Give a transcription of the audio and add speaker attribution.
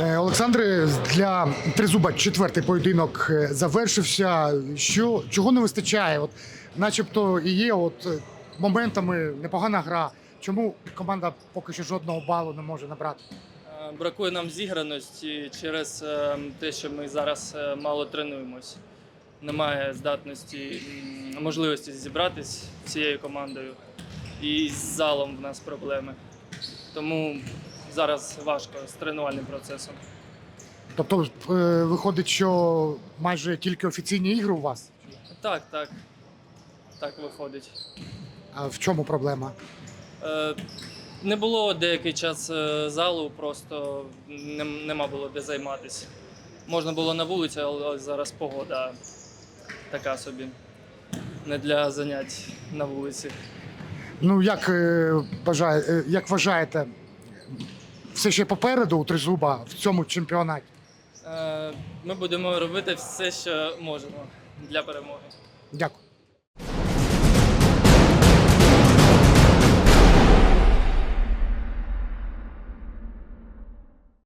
Speaker 1: Е, Олександре, для тризуба четвертий поєдинок е, завершився. Що чого не вистачає? От, начебто, і є от е, моментами непогана гра. Чому команда поки що жодного балу не може набрати?
Speaker 2: Бракує нам зіграності через те, що ми зараз мало тренуємось. Немає здатності, можливості зібратись всією командою. І з залом в нас проблеми. Тому зараз важко з тренувальним процесом.
Speaker 1: Тобто, е, виходить, що майже тільки офіційні ігри у вас.
Speaker 2: Так, так. Так виходить.
Speaker 1: А в чому проблема?
Speaker 2: Е, Не було деякий час е, залу, просто нем- нема було де займатися. Можна було на вулиці, але зараз погода така собі. Не для занять на вулиці.
Speaker 1: Ну як е, бажає, е, як вважаєте, все ще попереду у тризуба в цьому чемпіонаті?
Speaker 2: Е, Ми будемо робити все, що можемо для перемоги.
Speaker 1: Дякую.